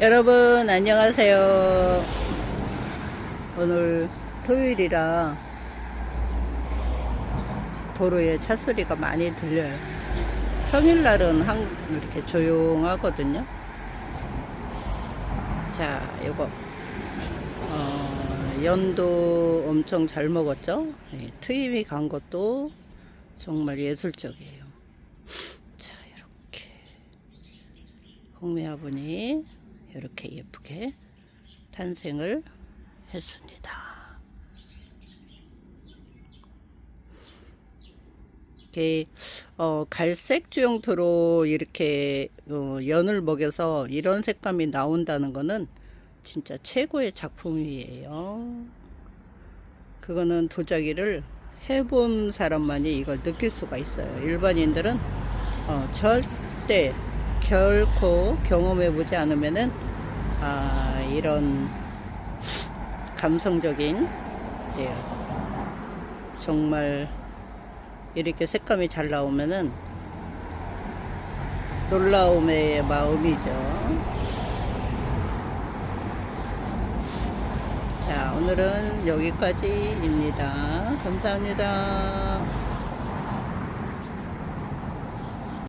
여러분 안녕하세요. 오늘 토요일이라 도로에 차 소리가 많이 들려요. 평일날은 한 이렇게 조용하거든요. 자, 요거 어, 연도 엄청 잘 먹었죠? 예, 트임이 간 것도 정말 예술적이에요. 자, 이렇게 홍매화분이 이렇게 예쁘게 탄생을 했습니다. 이렇게 어, 갈색 주영토로 이렇게 어, 연을 먹여서 이런 색감이 나온다는 거는 진짜 최고의 작품이에요. 그거는 도자기를 해본 사람만이 이걸 느낄 수가 있어요. 일반인들은 어, 절대 결코 경험해 보지 않으면은 아, 이런 감성적인 네, 정말 이렇게 색감이 잘 나오면은 놀라움의 마음이죠. 자, 오늘은 여기까지입니다. 감사합니다.